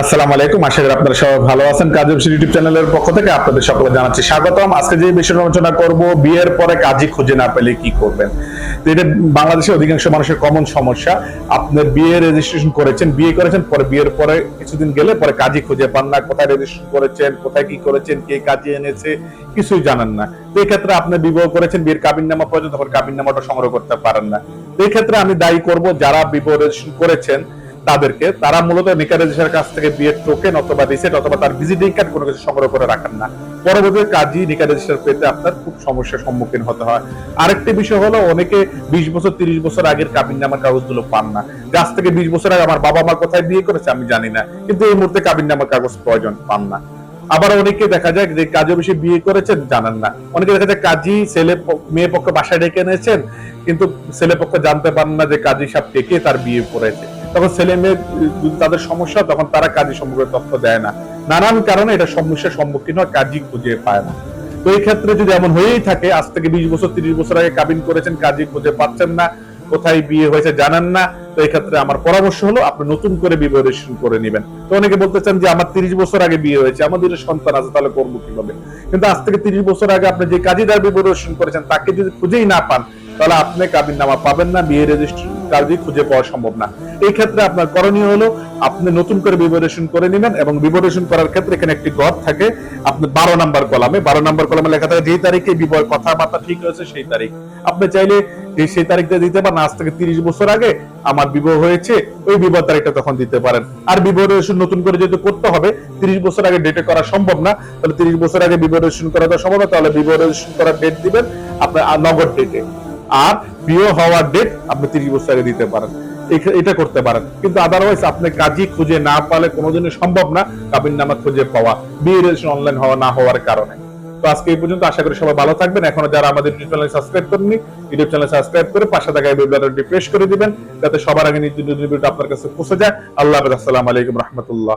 আসসালামু আলাইকুম। আশা করি আপনারা সবাই ভালো আছেন। কাজী হোসেন ইউটিউব চ্যানেলের পক্ষ থেকে আপনাদের সকলে জানাচ্ছি স্বাগতম। আজকে যে বিষয়ে আলোচনা করব, বিয়ের পরে কাজী খুঁজে না পেলে কি করবেন? তো এটা বাংলাদেশের অধিকাংশ মানুষের কমন সমস্যা। আপনার বিয়ে রেজিস্ট্রেশন করেছেন, বিয়ে করেছেন, পরে বিয়ের পরে কিছুদিন গেলে পরে কাজী খুঁজে পান না। কোথায় রেজিস্ট্রেশন করেছেন, কোথায় কি করেছেন, কে কাজী এনেছে, কিছুই জানেন না। তো এই ক্ষেত্রে আপনি বিবাহ করেছেন, বিয়ের কাবিন নামা পর্যন্ত কাবিন নামাটা সংগ্রহ করতে পারেন না। তো এই ক্ষেত্রে আমি দায়ী করব, যারা বিবাহ রেজিস্ট্রেশন করেছেন তাদেরকে, তারা মূলত নিকা কাছ থেকে বিয়ের টোকেন অথবা রিসেট অথবা তার ভিজিটিং কার্ড কোনো কিছু সংগ্রহ করে রাখেন না। পরবর্তী কাজই নিকা পেতে আপনার খুব সমস্যার সম্মুখীন হতে হয়। আরেকটি বিষয় হলো, অনেকে বিশ বছর, তিরিশ বছর আগের কাবিন নামার কাগজগুলো পান না। গাছ থেকে বিশ বছর আগে আমার বাবা মা কোথায় বিয়ে করেছে আমি জানি না, কিন্তু এই মুহূর্তে কাবিন নামার কাগজ প্রয়োজন পান না। আবার অনেকে দেখা যায় যে কাজী বেশি বিয়ে করেছেন জানেন না। অনেকে দেখা যায় কাজী, ছেলে মেয়ে পক্ষ বাসায় ডেকে এনেছেন, কিন্তু ছেলে পক্ষ জানতে পারেন না যে কাজী সাহেব ডেকে তার বিয়ে করেছে। তখন ছেলে মেয়ে, তাদের সমস্যা, তখন তারা কাজী সম্পর্কে তথ্য দেয় না। নানান কারণে এটা সমস্যার সম্মুখীন হয় কাজী খুঁজে পায় না। তো এই ক্ষেত্রে যদি এমন হয়েই থাকে, আজ থেকে বিশ বছর, তিরিশ বছর আগে কাবিন করেছেন কাজী খুঁজে পাচ্ছেন না, কোথায় বিয়ে হয়েছে জানেন না, তো এই ক্ষেত্রে আমার পরামর্শ হলো, আপনি নতুন করে বিবাহ রেজিস্ট্রেশন করে নেবেন। তো অনেকে বলতেছেন যে, আমার তিরিশ বছর আগে বিয়ে হয়েছে, আমাদের সন্তান আছে, তাহলে করব কীভাবে? কিন্তু আজ থেকে তিরিশ বছর আগে আপনি যে কাজীদার রেজিস্ট্রেশন করেছেন, তাকে যদি খুঁজেই না পান, তাহলে আপনি কাবিন নামা পাবেন না, বিয়ে রেজিস্ট্রেশন কাজী খুঁজে পাওয়া সম্ভব না। এই ক্ষেত্রে আপনার করণীয় হলো, আপনি নতুন করে বিবরেশন করে নেবেন এবং বিবরেশন করার ক্ষেত্রে এখানে একটি ঘর থাকে আপনি বারো নাম্বার কলামে। বারো নাম্বার কলামে লেখা থাকে, যেই তারিখে বিবর কথাবার্তা ঠিক হয়েছে, সেই তারিখ। আপনি চাইলে এই সেই তারিখটা দিতে পারেন, আজ থেকে তিরিশ বছর আগে আমার বিবাহ হয়েছে, ওই বিবাহ তারিখটা তখন দিতে পারেন। আর বিবরেশন নতুন করে যেহেতু করতে হবে, তিরিশ বছর আগে ডেটে করা সম্ভব না, তাহলে তিরিশ বছর আগে বিবরেশন করা তো সম্ভব না, তাহলে বিবরেশন করার ডেট দিবেন আপনার নগদ ডেটে আর বিয়ে হওয়ার ডেট আপনি তিরিশ বছর আগে দিতে পারেন। এটা করতে পারেন। কিন্তু আদারওয়াইজ আপনি কাজই খুঁজে না পালে কোনোদিনই সম্ভব না কাবিন নামা খুঁজে পাওয়া, বিয়ে রেজিস্ট্রেশন অনলাইন হওয়া, না হওয়ার কারণে। তো আজকে এই পর্যন্ত আশা করি সবাই ভালো থাকবেন। এখনও যারা আমাদের ইউটিউব চ্যানেল সাবস্ক্রাইব করেননি ইউটিউব চ্যানেল সাবস্ক্রাইব করে পাশে থাকা বেল বাটনটি প্রেস করে দিবেন, যাতে সবার আগে নিত্য ভিডিওটা আপনার কাছে পৌঁছে যায়। আল্লাহ হাফেজ। আসসালামু আলাইকুম রহমতুল্লাহ।